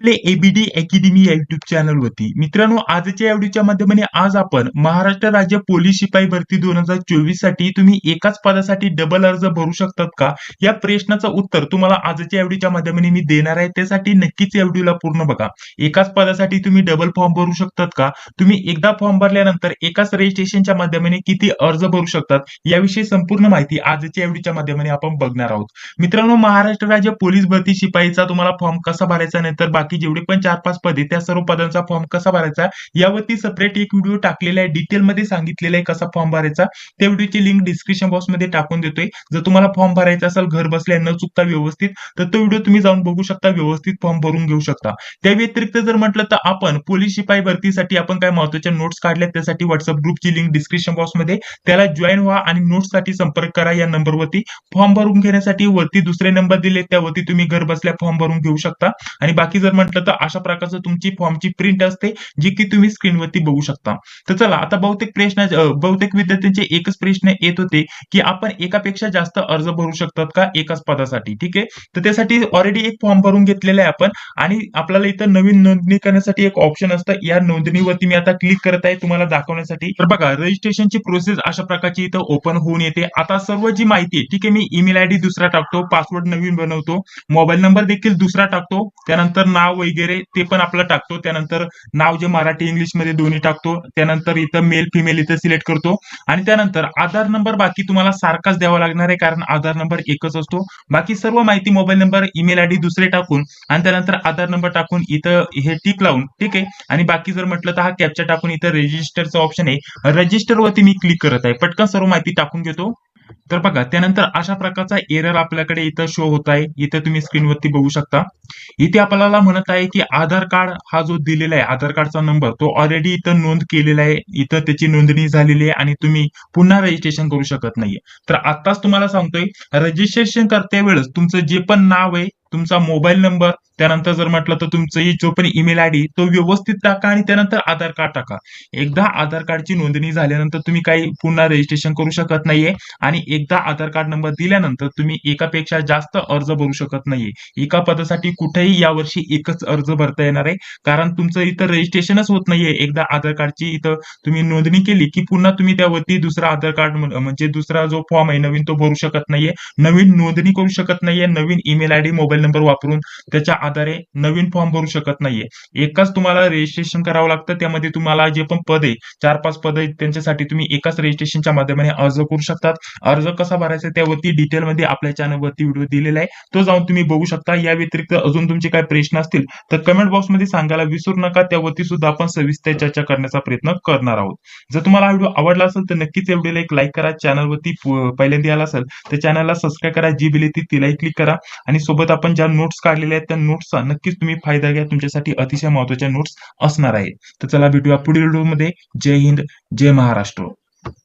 आपले ABD academy या YouTube चॅनलवरती मित्रांनो आजच्या या व्हिडिओच्या माध्यमाने आज आपण महाराष्ट्र राज्य पोलीस शिपाई भरती दोन हजार चोवीससाठी तुम्ही एकाच पदासाठी डबल अर्ज भरू शकतात का? या प्रश्नाचं उत्तर तुम्हाला आजच्या या व्हिडिओच्या माध्यमाने मी देणार आहे. त्यासाठी नक्कीच या व्हिडिओला पूर्ण बघा. एकाच पदासाठी तुम्ही डबल फॉर्म भरू शकतात का? तुम्ही एकदा फॉर्म भरल्यानंतर एकाच रजिस्ट्रेशनच्या माध्यमाने किती अर्ज भरू शकतात? याविषयी संपूर्ण माहिती आजच्या या व्हिडिओच्या माध्यमाने आपण बघणार आहोत. मित्रांनो महाराष्ट्र राज्य पोलीस भरती शिपाईचा तुम्हाला फॉर्म कसा भरायचा नंतर बाकी जेवढे पण चार पाच पदे त्या सर्व पदांचा फॉर्म कसा भरायचा? यावरती सेपरेट एक व्हिडिओ टाकलेला आहे डिटेलमध्ये सांगितलेला आहे कसा फॉर्म भरायचा. त्या व्हिडिओची लिंक डिस्क्रिप्शन बॉक्समध्ये टाकून देतोय. जर तुम्हाला फॉर्म भरायचा असेल घर बसल्या न चुकता व्यवस्थित तर तो व्हिडिओ तुम्ही जाऊन बघू शकता व्यवस्थित फॉर्म भरून घेऊ शकता. त्या व्यतिरिक्त जर म्हटलं तर आपण पोलीस शिपाई भरतीसाठी आपण काय महत्त्वाच्या नोट्स काढल्या त्यासाठी व्हॉट्सअप ग्रुपची लिंक डिस्क्रिप्शन बॉक्समध्ये. त्याला जॉईन व्हा आणि नोट्ससाठी संपर्क करा या नंबरवरती फॉर्म भरून घेण्यासाठी वरती दुसरे नंबर दिले त्यावरती तुम्ही घर बसल्या फॉर्म भरून घेऊ शकता. आणि बाकी जर म्हटलं तर अशा प्रकारचं तुमची फॉर्मची प्रिंट असते जी की तुम्ही स्क्रीनवरती बघू शकता. तर चला आता बहुतेक प्रश्न बहुतेक विद्यार्थ्यांचे एकच प्रश्न येत होते की आपण एकापेक्षा जास्त अर्ज भरू शकतात का एकाच पदासाठी? ठीक आहे? तर त्यासाठी ऑलरेडी एक फॉर्म भरून घेतलेला आहे आपण आणि आपल्याला इथं नवीन नोंदणी करण्यासाठी एक ऑप्शन असतं. या नोंदणीवरती मी आता क्लिक करत आहे तुम्हाला दाखवण्यासाठी. तर बघा रजिस्ट्रेशनची प्रोसेस अशा प्रकारची इथं ओपन होऊन येते. आता सर्व जी माहिती आहे ठीक आहे मी ईमेल आयडी दुसरा टाकतो पासवर्ड नवीन बनवतो मोबाईल नंबर देखील दुसरा टाकतो त्यानंतर नाव वगैरे ते पण आपलं टाकतो. त्यानंतर नाव जे मराठी इंग्लिशमध्ये दोन्ही टाकतो. त्यानंतर इथं मेल फिमेल इथं सिलेक्ट करतो. आणि त्यानंतर आधार नंबर बाकी तुम्हाला सारखाच द्यावा लागणार आहे कारण आधार नंबर एकच असतो. बाकी सर्व माहिती मोबाईल नंबर ईमेल आयडी दुसरे टाकून आणि त्यानंतर आधार नंबर टाकून इथं हे टिक लावून ठीक आहे? आणि बाकी जर म्हटलं तर हा कॅप्चर टाकून इथं रजिस्टरचा ऑप्शन आहे. रजिस्टर वरती मी क्लिक करत आहे. पटकन सर्व माहिती टाकून घेतो. तर बघा त्यानंतर अशा प्रकारचा एरर आपल्याकडे इथं शो होत आहे. इथं तुम्ही स्क्रीनवरती बघू शकता. इथे आपल्याला म्हणत आहे की आधार कार्ड हा जो दिलेला आहे आधार कार्डचा नंबर तो ऑलरेडी इथं नोंद केलेला आहे. इथं त्याची नोंदणी झालेली आहे आणि तुम्ही पुन्हा रजिस्ट्रेशन करू शकत नाहीये. तर आताच तुम्हाला सांगतोय रजिस्ट्रेशन करते वेळेस तुमचं जे पण नाव आहे तुमचा मोबाईल नंबर त्यानंतर जर म्हटलं तर तुमचं जो पण ईमेल आयडी तो व्यवस्थित टाका आणि त्यानंतर आधार कार्ड टाका. एकदा आधार कार्डची नोंदणी झाल्यानंतर तुम्ही काही पुन्हा रजिस्ट्रेशन करू शकत नाहीये आणि एकदा आधार कार्ड नंबर दिल्यानंतर तुम्ही एकापेक्षा जास्त अर्ज भरू शकत नाहीये. एका पदासाठी कुठेही यावर्षी एकच अर्ज भरता येणार आहे. कारण तुमचं इथं रजिस्ट्रेशनच होत नाहीये. एकदा आधार कार्डची इथं तुम्ही नोंदणी केली की पुन्हा तुम्ही त्यावरती दुसरा आधार कार्ड म्हणजे दुसरा जो फॉर्म आहे नवीन तो भरू शकत नाहीये. नवीन नोंदणी करू शकत नाहीये. नवीन ईमेल आयडी मोबाईल नंबर वापरून त्याच्या आधारे नवीन फॉर्म भरू शकत नाहीये. एकाच तुम्हाला रजिस्ट्रेशन करावं लागतं त्यामध्ये तुम्हाला जे पण पद आहे चार पाच पद आहेत त्यांच्यासाठी तुम्ही एकाच रजिस्ट्रेशनच्या माध्यमाने अर्ज करू शकतात. अर्ज कसा भरायचा त्यावरती डिटेलमध्ये आपल्या चॅनलवरती व्हिडिओ दिलेला आहे. तो जाऊन तुम्ही बघू शकता. या व्यतिरिक्त अजून तुमचे काय प्रश्न असतील तर कमेंट बॉक्समध्ये सांगायला विसरू नका. त्यावरती सुद्धा आपण सविस्तर चर्चा करण्याचा प्रयत्न करणार आहोत. जर तुम्हाला हा व्हिडिओ आवडला असेल तर नक्कीच या व्हिडिओला एक लाईक करा. चॅनलवरती पहिल्यांदा आला असेल तर चॅनलला सबस्क्राईब करा. जी बिल येते तिलाही क्लिक करा. आणि सोबत आपण ज्या नोट्स काढलेल्या आहेत त्या नोट्सचा नक्कीच तुम्ही फायदा घ्या. तुमच्यासाठी अतिशय महत्त्वाच्या नोट्स असणार आहेत. तर चला भेटूया पुढील व्हिडिओमध्ये जय हिंद जय महाराष्ट्र.